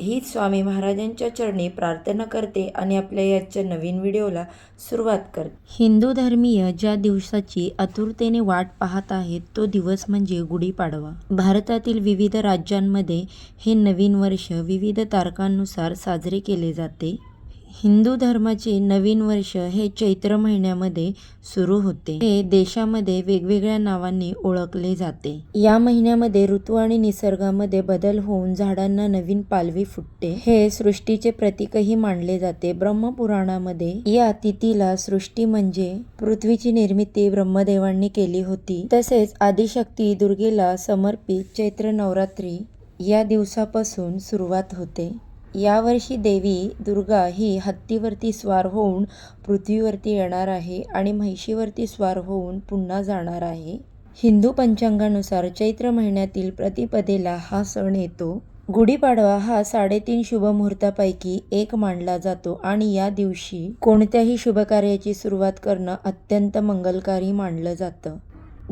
हीच स्वामी महाराजांच्या चरणी प्रार्थना करते आणि आपल्या याच्या नवीन व्हिडिओला सुरुवात करते. हिंदू धर्मीय ज्या दिवसाची आतुरतेने वाट पाहत आहेत तो दिवस म्हणजे गुढीपाडवा. भारतातील विविध राज्यांमध्ये हे नवीन वर्ष विविध तारखांनुसार साजरे केले जाते. हिंदू धर्माचे नवीन वर्ष हे चैत्र महिन्यामध्ये सुरू होते. हे देशामध्ये वेगवेगळ्या नावांनी ओळखले जाते. या महिन्यामध्ये ऋतू आणि निसर्गामध्ये बदल होऊन झाडांना नवीन पालवी फुटते. हे सृष्टीचे प्रतीकही मानले जाते. ब्रह्मपुराणामध्ये या तिथीला सृष्टी म्हणजे पृथ्वीची निर्मिती ब्रह्मदेवांनी केली होती. तसेच आदिशक्ती दुर्गेला समर्पित चैत्र नवरात्री या दिवसापासून सुरुवात होते. यावर्षी देवी दुर्गा ही हत्तीवरती स्वार होऊन पृथ्वीवरती येणार आहे आणि म्हैशीवरती स्वार होऊन पुन्हा जाणार आहे. हिंदू पंचांगानुसार चैत्र महिन्यातील प्रतिपदेला हा सण येतो. गुढीपाडवा हा साडेतीन शुभमुहूर्तापैकी एक मानला जातो आणि या दिवशी कोणत्याही शुभकार्याची सुरुवात करणं अत्यंत मंगलकारी मानलं जातं.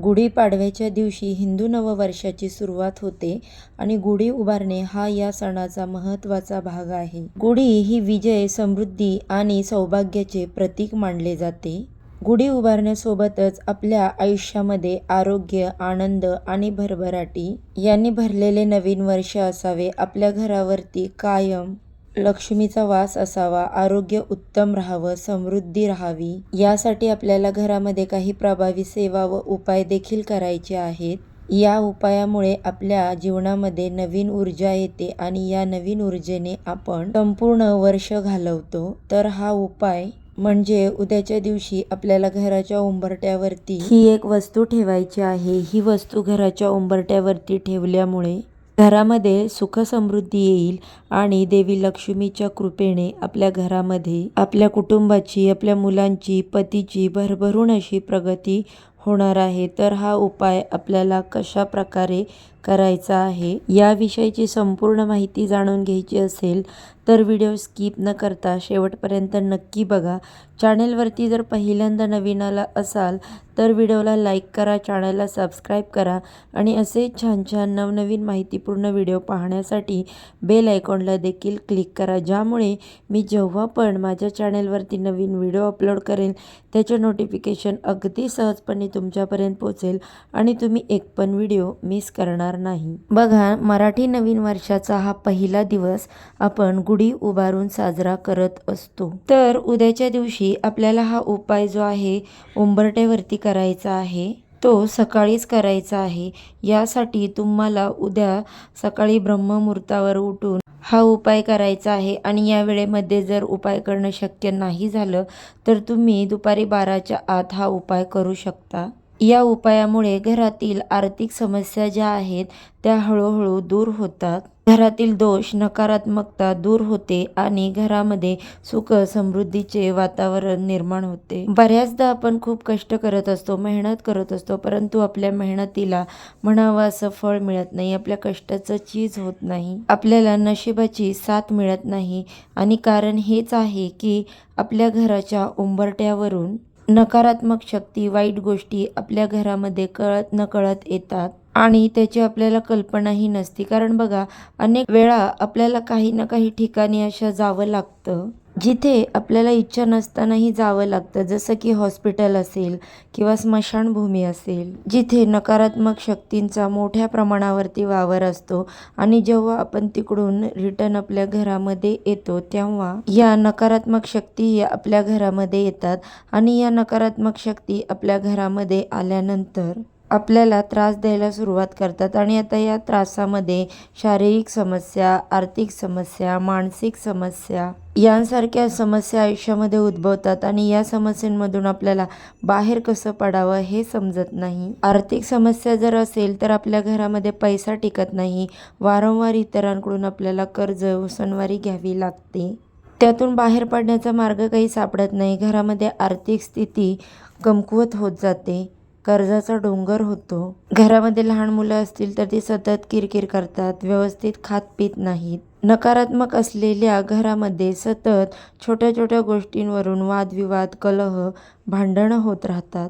गुढीपाडव्याच्या दिवशी हिंदू नववर्षाची सुरुवात होते आणि गुढी उभारणे हा या सणाचा महत्त्वाचा भाग आहे. गुढी ही विजय समृद्धी आणि सौभाग्याचे प्रतीक मानले जाते. गुढी उभारण्यासोबतच आपल्या आयुष्यामध्ये आरोग्य आनंद आणि भरभराटी यांनी भरलेले नवीन वर्ष असावे. आपल्या घरावरती कायम लक्ष्मीचा वास असावा आरोग्य उत्तम राहावं समृद्धी राहावी यासाठी आपल्याला घरामध्ये काही प्रभावी सेवा व उपाय देखील करायचे आहेत. या उपायामुळे आपल्या जीवनामध्ये नवीन ऊर्जा येते आणि या नवीन ऊर्जेने आपण संपूर्ण वर्ष घालवतो. तर हा उपाय म्हणजे उद्याच्या दिवशी आपल्याला घराच्या उंबरट्यावरती ही एक वस्तू ठेवायची आहे. ही वस्तू घराच्या उंबरट्यावरती ठेवल्यामुळे घरामध्ये सुख समृद्धी येईल आणि देवी लक्ष्मीच्या कृपेने आपल्या घरामध्ये आपल्या कुटुंबाची आपल्या मुलांची पतीची भरभरून अशी प्रगती होणार आहे. तर हा उपाय आपल्याला कशा प्रकारे करायचा आहे. याविषयीची संपूर्ण माहिती जाणून घ्यायची असेल तर व्हिडिओ स्किप न करता शेवटपर्यंत नक्की बघा. चॅनेलवरती जर पहिल्यांदा नवीन आला असाल तर व्हिडिओला लाईक करा चॅनलला सबस्क्राईब करा आणि असे छान छान नवनवीन माहितीपूर्ण व्हिडिओ पाहण्यासाठी बेल आयकॉनला देखील क्लिक करा. ज्यामुळे मी जेव्हा पण माझ्या चॅनेलवरती नवीन व्हिडिओ अपलोड करेन त्याचे नोटिफिकेशन अगदी सहजपणे तुमच्यापर्यंत पोचेल आणि तुम्ही एक पण व्हिडिओ मिस करणार नाही. बघा मराठी नवीन वर्षाचा हा पहिला दिवस आपण गुढी उभारून साजरा करत असतो. तर उद्याच्या दिवशी आपल्याला हा उपाय जो आहे उंबरट्यावरती करायचा आहे तो सकाळीच करायचा आहे. यासाठी तुम्हाला उद्या सकाळी ब्रह्ममुहूर्तावर उठून हा उपाय करायचा आहे आणि या वेळेमध्ये जर उपाय करणं शक्य नाही झालं तर तुम्ही दुपारी बाराच्या आत हा उपाय करू शकता. या उपायामुळे घरातील आर्थिक समस्या ज्या आहेत त्या हळूहळू दूर होतात. घरातील दोष नकारात्मकता दूर होते आणि घरामध्ये सुख समृद्धीचे वातावरण निर्माण होते. बऱ्याचदा आपण खूप कष्ट करत असतो मेहनत करत असतो परंतु आपल्या मेहनतीला म्हणावं असं फळ मिळत नाही आपल्या कष्टाचं चीज होत नाही. आपल्याला नशिबाची साथ मिळत नाही आणि कारण हेच आहे की आपल्या घराच्या उंबरट्यावरून नकारात्मक शक्ती वाईट गोष्टी आपल्या घरामध्ये कळत नकळत येतात आणि त्याची आपल्याला कल्पनाही नसती. कारण बघा अनेक वेळा आपल्याला काही ना काही ठिकाणी अशा जावं लागतं. जिथे आपल्याला इच्छा नसतानाही जावं लागतं जसं की हॉस्पिटल असेल किंवा स्मशानभूमी असेल जिथे नकारात्मक शक्तींचा मोठ्या प्रमाणावरती वावर असतो आणि जेव्हा आपण तिकडून रिटर्न आपल्या घरामध्ये येतो तेव्हा या नकारात्मक शक्ती आपल्या घरामध्ये येतात आणि या नकारात्मक शक्ती आपल्या घरामध्ये आल्यानंतर आपल्याला त्रास द्यायला सुरुवात करतात. आणि आता या त्रासामध्ये शारीरिक समस्या आर्थिक समस्या मानसिक समस्या यांसारख्या समस्या आयुष्यामध्ये उद्भवतात. आणि या समस्यांमधून आपल्याला बाहेर कसं पडावं हे समजत नाही. आर्थिक समस्या जर असेल तर आपल्या घरामध्ये पैसा टिकत नाही. वारंवार इतरांकडून आपल्याला कर्ज उसनवारी घ्यावी लागते. त्यातून बाहेर पडण्याचा मार्ग काही सापडत नाही. घरामध्ये आर्थिक स्थिती कमकुवत होत जाते. कर्जाचा डोंगर होतो. घरामध्ये लहान मुलं असतील तर ती सतत किरकिर करतात व्यवस्थित खात पित नाहीत. नकारात्मक असलेल्या घरामध्ये सतत छोट्या छोट्या गोष्टींवरून वादविवाद कलह भांडणं होत राहतात.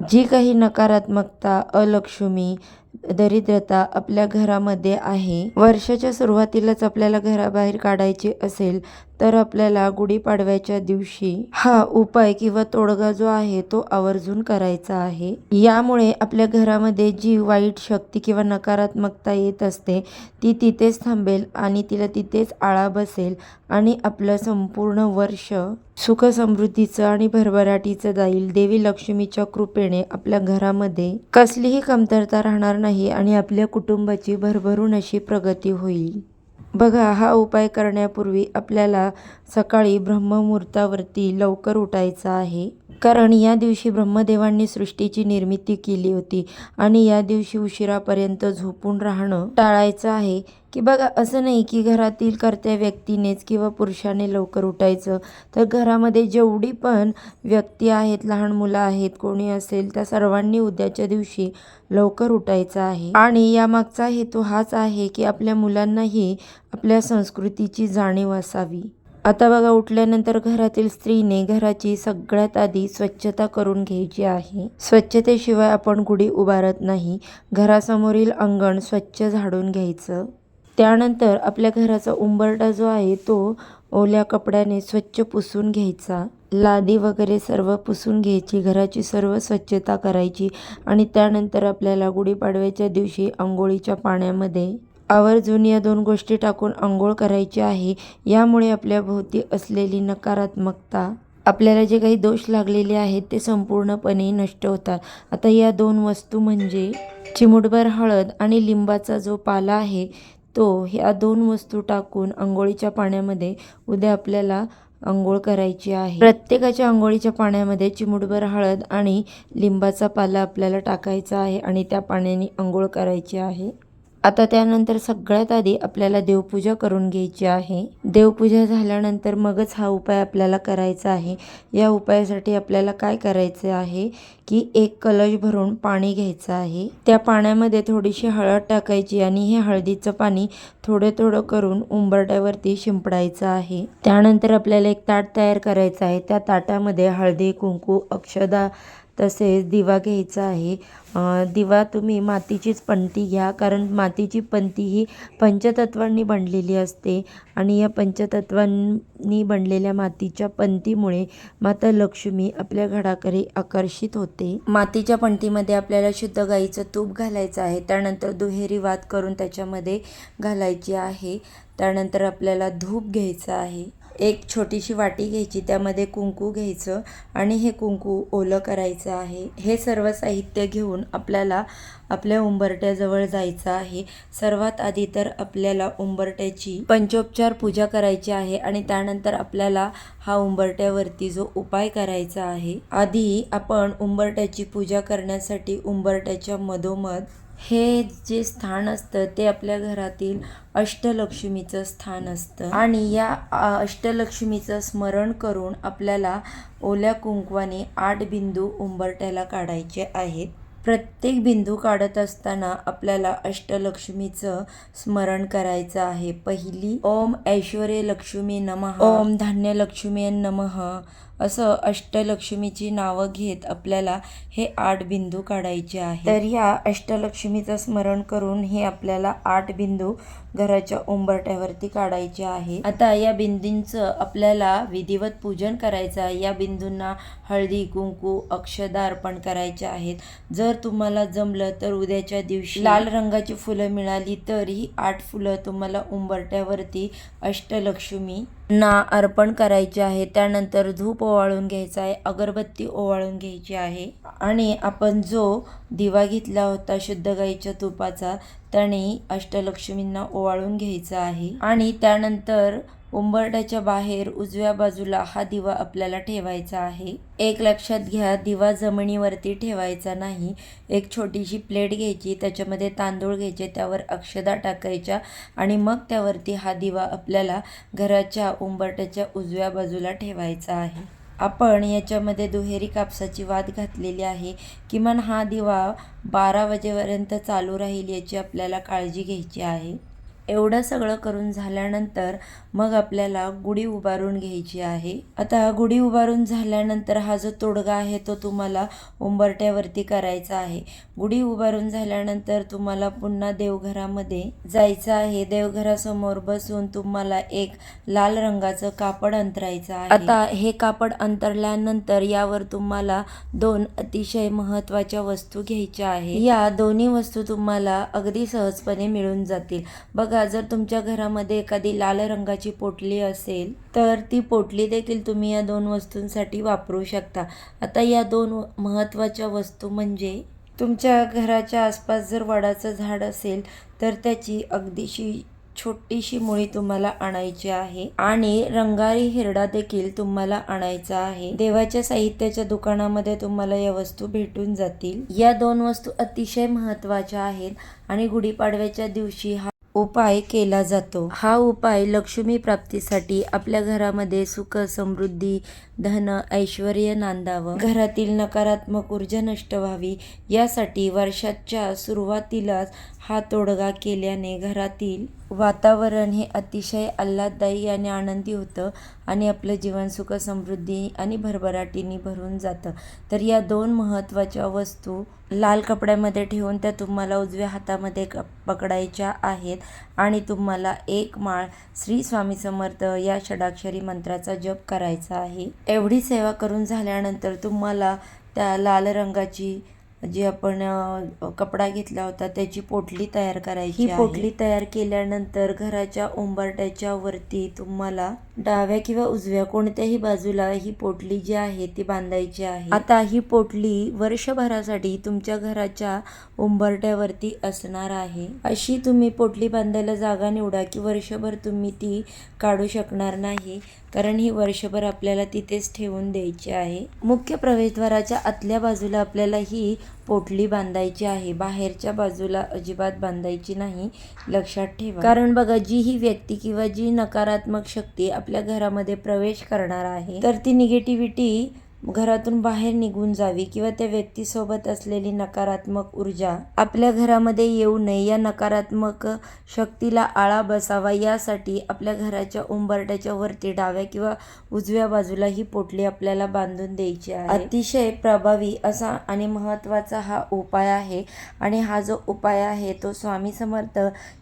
जी काही नकारात्मकता अलक्ष्मी दरिद्रता आपल्या घरामध्ये आहे वर्षाच्या सुरुवातीलाच आपल्याला घराबाहेर काढायची असेल तर आपल्याला गुढीपाडव्याच्या दिवशी हा उपाय किंवा तोडगा जो आहे तो आवर्जून करायचा आहे. यामुळे आपल्या घरामध्ये जी वाईट शक्ती किंवा नकारात्मकता येत असते ती तिथेच थांबेल आणि तिला तिथेच आळा बसेल आणि आपलं संपूर्ण वर्ष सुख समृद्धीचं आणि भरभराटीचं जाईल. देवी लक्ष्मीच्या कृपेने आपल्या घरामध्ये कसलीही कमतरता राहणार नाही आणि आपल्या कुटुंबाची भरभरून अशी प्रगती होईल. बघा हा उपाय करण्यापूर्वी आपल्याला सकाळी ब्रह्ममुहूर्तावरती लवकर उठायचं आहे. कारण या दिवशी ब्रह्मदेवांनी सृष्टीची निर्मिती केली होती आणि या दिवशी उशिरापर्यंत झोपून राहणं टाळायचं आहे. की बघा असं नाही की घरातील कर्त्या व्यक्तीनेच किंवा पुरुषाने लवकर उठायचं. तर घरामध्ये जेवढी पण व्यक्ती आहेत लहान मुलं आहेत कोणी असेल त्या सर्वांनी उद्याच्या दिवशी लवकर उठायचं आहे. आणि यामागचा हेतू हाच आहे की आपल्या मुलांनाही आपल्या संस्कृतीची जाणीव असावी. आता बघा उठल्यानंतर घरातील स्त्रीने घराची सगळ्यात आधी स्वच्छता करून घ्यायची आहे. स्वच्छतेशिवाय आपण गुढी उभारत नाही. घरासमोरील अंगण स्वच्छ झाडून घ्यायचं. त्यानंतर आपल्या घराचा उंबरटा जो आहे तो ओल्या कपड्याने स्वच्छ पुसून घ्यायचा. लादी वगैरे सर्व पुसून घ्यायची. घराची सर्व स्वच्छता करायची आणि त्यानंतर आपल्याला गुढीपाडव्याच्या दिवशी आंघोळीच्या पाण्यामध्ये आवर्जून या दोन गोष्टी टाकून आंघोळ करायची आहे. यामुळे आपल्या भोवती असलेली नकारात्मकता आपल्याला जे काही दोष लागलेले आहेत ते संपूर्णपणे नष्ट होतात. आता या दोन वस्तू म्हणजे चिमुटभर हळद आणि लिंबाचा जो पाला आहे तो ह्या दोन वस्तू टाकून आंघोळीच्या पाण्यामध्ये उद्या आपल्याला आंघोळ करायची आहे. प्रत्येकाच्या आंघोळीच्या पाण्यामध्ये चिमुटभर हळद आणि लिंबाचा पाला आपल्याला टाकायचा आहे आणि त्या पाण्याने आंघोळ करायची आहे. आता त्यानंतर सगळ्यात आधी आपल्याला देवपूजा करून घ्यायची आहे. देवपूजा झाल्यानंतर मगच हा उपाय आपल्याला करायचा आहे. या उपायासाठी आपल्याला काय करायचं आहे की एक कलश भरून पाणी घ्यायचं आहे. त्या पाण्यामध्ये थोडीशी हळद टाकायची आणि हे हळदीचं पाणी थोडं थोडं करून उंबरट्यावरती शिंपडायचं आहे. त्यानंतर आपल्याला एक ताट तयार करायचं आहे. त्या ताटामध्ये हळदी कुंकू अक्षदा तसेच दिवा घ्यायचा आहे. दिवा तुम्ही मातीचीच पंती घ्या कारण मातीची पंती ही पंचतत्वांनी बनलेली असते आणि या पंचतत्वांनी बनलेल्या मातीच्या पंतीमुळे माता लक्ष्मी आपल्या घराकडे आकर्षित होते. मातीच्या पंतीमध्ये आपल्याला शुद्ध गाईचं तूप घालायचं आहे. त्यानंतर दुहेरी वात करून त्याच्यामध्ये घालायची आहे. त्यानंतर आपल्याला धूप घ्यायचं आहे. एक छोटीशी वाटी घ्यायची त्यामध्ये कुंकू घ्यायचं आणि हे कुंकू ओलं करायचं आहे. हे सर्व साहित्य घेऊन आपल्याला आपल्या उंबरट्याजवळ जायचं आहे. सर्वात आधी तर आपल्याला उंबरट्याची पंचोपचार पूजा करायची आहे आणि त्यानंतर आपल्याला हा उंबरट्यावरती जो उपाय करायचा आहे आधी आपण उंबरट्याची पूजा करण्यासाठी उंबरट्याच्या मधोमध हे जे स्थान असतं ते आपल्या घरातील अष्टलक्ष्मीचं स्थान असतं. आणि या अष्टलक्ष्मीचं स्मरण करून आपल्याला ओल्या कुंकवाने आठ बिंदू उंबरट्याला काढायचे आहेत. प्रत्येक बिंदू काढत असताना आपल्याला अष्टलक्ष्मीचं स्मरण करायचं आहे. पहिली ओम ऐश्वर्य लक्ष्मी नमः. ओम धान्य लक्ष्मी नमः. असं अष्टलक्ष्मीची नावं घेत आपल्याला हे आठ बिंदू काढायचे आहे तर या अष्टलक्ष्मीचं स्मरण करून हे आपल्याला आठ बिंदू घराच्या उंबरट्यावरती काढायचे आहे. आता या बिंदूंचं आपल्याला विधिवत पूजन करायचं आहे. या बिंदूंना हळदी कुंकू अक्षदा अर्पण करायचे आहेत. जर तुम्हाला जमलं तर उद्याच्या दिवशी लाल रंगाची फुलं मिळाली तर ही आठ फुलं तुम्हाला उंबरट्यावरती अष्टलक्ष्मी ना अर्पण करायचे आहे त्यानंतर धूप ओवाळून घ्यायचा आहे अगरबत्ती ओवाळून घ्यायची आहे. आणि आपण जो दिवा घेतला होता शुद्ध गाईच्या तुपाचा त्याने अष्टलक्ष्मींना ओवाळून घ्यायचा आहे. आणि त्यानंतर उंबरट्याच्या बाहेर उजव्या बाजूला हा दिवा आपल्याला ठेवायचा आहे. एक लक्षात घ्या दिवा जमिनीवरती ठेवायचा नाही. एक छोटीशी प्लेट घ्यायची त्याच्यामध्ये तांदूळ घ्यायचे त्यावर अक्षदा टाकायच्या आणि मग त्यावरती हा दिवा आपल्याला घराच्या उंबरट्याच्या उजव्या बाजूला ठेवायचा आहे. आपण याच्यामध्ये दुहेरी कापसाची वाद घातलेली आहे. किमान हा दिवा बारा वाजेपर्यंत चालू राहील याची आपल्याला काळजी घ्यायची आहे. एवढं सगळं करून झाल्यानंतर मग आपल्याला गुढी उभारून घ्यायची आहे. आता गुढी उभारून झाल्यानंतर हा जो तोडगा आहे तो तुम्हाला उंबरट्यावरती करायचा आहे. गुढी उभारून झाल्यानंतर तुम्हाला पुन्हा देवघरामध्ये जायचं आहे. देवघरासमोर बसून तुम्हाला एक लाल रंगाचं कापड अंतरायचं आहे. आता हे कापड अंतरल्यानंतर यावर तुम्हाला दोन अतिशय महत्त्वाच्या वस्तू घ्यायच्या आहे या दोन्ही वस्तू तुम्हाला अगदी सहजपणे मिळून जातील. बघा जर तुमच्या घरामध्ये एखादी लाल रंगाची पोटली असेल तर ती पोटली देखील तुम्ही या दोन वस्तूंसाठी वापरू शकता. आता या दोन महत्त्वाच्या वस्तू म्हणजे तुमच्या घराच्या आसपास जर वडाचं झाड असेल तर त्याची अगदीशी छोटीशी मुळी तुम्हाला आणायची आहे. आणि रंगारी हिरडा देखील तुम्हाला आणायचा आहे. देवाच्या साहित्याच्या दुकानामध्ये तुम्हाला या वस्तू भेटून जातील. या दोन वस्तू अतिशय महत्त्वाच्या आहेत. आणि गुढीपाडव्याच्या दिवशी हा उपाय केला जातो. हा उपाय लक्ष्मी प्राप्तीसाठी आपल्या घरामध्ये सुख समृद्धी धन ऐश्वर नांदावं. घरातील नकारात्मक ऊर्जा नष्ट व्हावी. यासाठी वर्षाच्या सुरुवातीलाच हा तोडगा केल्याने घरातील वातावरण हे अतिशय आल्हाददायी आणि आनंदी होतं आणि आपलं जीवन सुख समृद्धी आणि भरभराटीने भरून जातं. तर या दोन महत्त्वाच्या वस्तू लाल कपड्यामध्ये ठेवून त्या तुम्हाला उजव्या हातामध्ये क पकडायच्या आहेत आणि तुम्हाला एक माळ श्री स्वामी समर्थ या षडाक्षरी मंत्राचा जप करायचा आहे. एवढी सेवा करून झाल्यानंतर तुम्हाला त्या लाल रंगाची जी आपण कपडा घेतला होता त्याची पोटली तयार करायची ही पोटली तयार केल्यानंतर घराच्या उंबरट्याच्या वरती तुम्हाला डाव्या किंवा उजव्या कोणत्याही बाजूला ही पोटली जी आहे ती बांधायची आहे. आता ही पोटली वर्षभरासाठी तुमच्या घराच्या उंबरट्यावरती असणार आहे. अशी तुम्ही पोटली बांधायला जागा निवडा की वर्षभर तुम्ही ती काढू शकणार नाही कारण ही वर्षभर आपल्याला तिथेच ठेवून द्यायची आहे. मुख्य प्रवेशद्वाराच्या आतल्या बाजूला आपल्याला ही पोटली बांधायची आहे. बाहेरच्या बाजूला अजिबात बांधायची नाही. लक्षात ठेवा. कारण बघा जी ही व्यक्ती किंवा जी नकारात्मक शक्ती आपल्या घरामध्ये प्रवेश करणार आहे तर ती निगेटिव्हिटी घरातून बाहेर निघून जावी किंवा त्या व्यक्तीसोबत असलेली नकारात्मक ऊर्जा आपल्या घरामध्ये येऊ नये या नकारात्मक शक्तीला आळा बसावा यासाठी आपल्या घराच्या उंबरट्याच्या वरती डाव्या किंवा उजव्या बाजूला ही पोटली आपल्याला बांधून द्यायची आहे. अतिशय प्रभावी असा आणि महत्त्वाचा हा उपाय आहे आणि हा जो उपाय आहे तो स्वामी समर्थ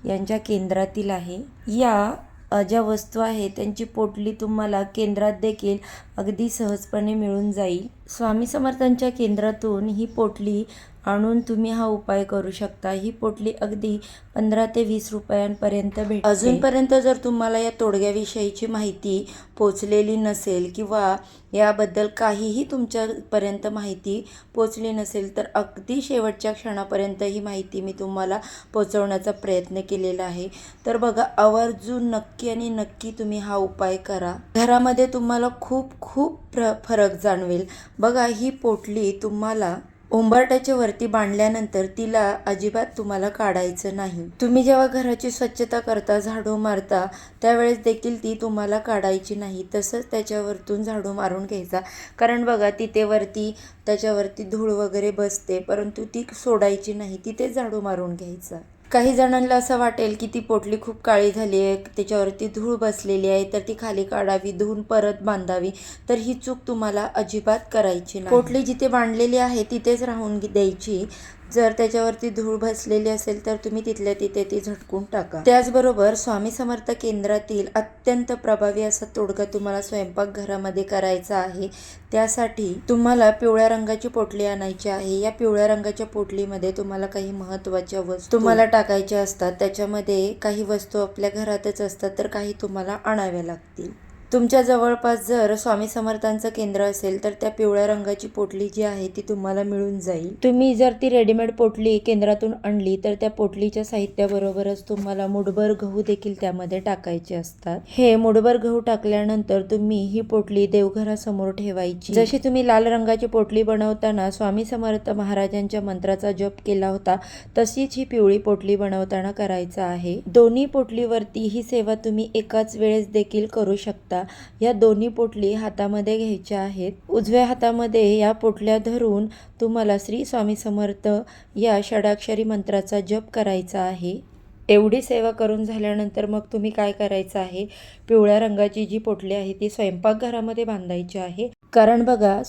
यांच्या केंद्रातील आहे. या ज्या वस्तू आहेत त्यांची पोटली तुम्हाला केंद्रात देखील अगदी सहजपणे मिळून जाईल. स्वामी समर्थांच्या केंद्रातून ही पोटली आणून तुम्ही हा उपाय करू शकता. ही पोटली अगदी पंधरा ते वीस रुपयांपर्यंत भेट अजूनपर्यंत जर तुम्हाला या तोडग्याविषयीची माहिती पोचलेली नसेल किंवा याबद्दल काहीही तुमच्यापर्यंत माहिती पोचली नसेल तर अगदी शेवटच्या क्षणापर्यंत ही माहिती मी तुम्हाला पोचवण्याचा प्रयत्न केलेला आहे. तर बघा आवर्जून नक्की आणि नक्की तुम्ही हा उपाय करा. घरामध्ये तुम्हाला खूप खूप प्र फरक जाणवेल. बघा ही पोटली तुम्हाला उंबरट्याच्या वरती बांधल्यानंतर तिला अजिबात तुम्हाला काढायचं नाही. तुम्ही जेव्हा घराची स्वच्छता करता झाडू मारता त्यावेळेस देखील ती तुम्हाला काढायची नाही. तसंच त्याच्यावरतून झाडू मारून घ्यायचा. कारण बघा तिथे वरती त्याच्यावरती धूळ वगैरे बसते परंतु ती सोडायची नाही. तिथे झाडू मारून घ्यायचा. काही जणांना असं वाटेल की ती पोटली खूप काळी झाली आहे त्याच्यावरती धूळ बसलेली आहे तर ती खाली काढावी धुवून परत बांधावी. तर ही चूक तुम्हाला अजिबात करायची नाही. पोटली जिथे बांधलेली आहे तिथेच राहून द्यायची. जर त्याच्यावरती धूळ बसलेली असेल तर तुम्ही तिथल्या तिथे ती झटकून टाका. त्याचबरोबर स्वामी समर्थ केंद्रातील अत्यंत प्रभावी असा तोडगा तुम्हाला स्वयंपाकघरामध्ये करायचा आहे. त्यासाठी तुम्हाला पिवळ्या रंगाची पोटली आणायची आहे. या पिवळ्या रंगाच्या पोटलीमध्ये तुम्हाला काही महत्त्वाच्या वस्तू तुम्हाला टाकायच्या असतात. त्याच्यामध्ये काही वस्तू आपल्या घरातच असतात तर काही तुम्हाला आणाव्या लागतील. तुमच्या जवळपास जर स्वामी समर्थांचं केंद्र असेल तर त्या पिवळ्या रंगाची पोटली जी आहे ती तुम्हाला मिळून जाईल. तुम्ही जर ती रेडीमेड पोटली केंद्रातून आणली तर त्या पोटलीच्या साहित्याबरोबरच तुम्हाला मुठभर गहू देखील त्यामध्ये टाकायचे असतात. हे मुठभर गहू टाकल्यानंतर तुम्ही ही पोटली देवघरासमोर ठेवायची. जशी तुम्ही लाल रंगाची पोटली बनवताना स्वामी समर्थ महाराजांच्या मंत्राचा जप केला होता तशीच ही पिवळी पोटली बनवताना करायचं आहे. दोन्ही पोटलीवरती ही सेवा तुम्ही एकाच वेळेस देखील करू शकता. या दोन्ही पोटली हातामध्ये घ्यायच्या आहेत. उजव्या हातामध्ये या पोटल्या धरून तुम्हाला श्री स्वामी समर्थ या षडाक्षरी मंत्राचा जप करायचा आहे. एवढी सेवा करून झाल्यानंतर मग तुम्ही काय करायचं आहे? पिवळ्या रंगाची जी पोटली आहे ती स्वयंपाकघरामध्ये बांधायची आहे. कारण बघा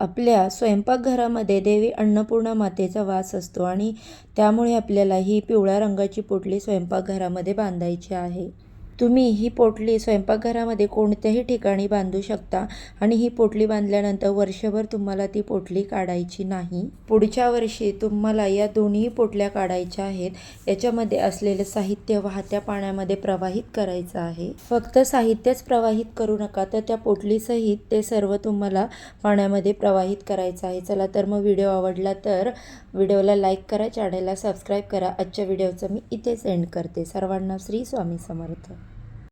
आपल्या स्वयंपाकघरामध्ये देवी अन्नपूर्णा मातेचा वास असतो आणि त्यामुळे आपल्याला ही पिवळ्या रंगाची पोटली स्वयंपाकघरामध्ये बांधायची आहे. तुम्ही ही पोटली स्वयंपाकघरामध्ये कोणत्याही ठिकाणी बांधू शकता आणि ही पोटली बांधल्यानंतर वर्षभर तुम्हाला ती पोटली काढायची नाही. पुढच्या वर्षी तुम्हाला या दोन्ही पोटल्या काढायच्या आहेत. याच्यामध्ये असलेलं साहित्य वाहत्या पाण्यामध्ये प्रवाहित करायचं आहे. फक्त साहित्यच प्रवाहित करू नका तर त्या पोटलीसहित ते सर्व तुम्हाला पाण्यामध्ये प्रवाहित करायचं आहे. चला तर मग व्हिडिओ आवडला तर व्हिडिओला लाईक करा चॅनलला सबस्क्राईब करा. आजच्या व्हिडिओचं मी इथेच एंड करते. सर्वांना श्री स्वामी समर्थ.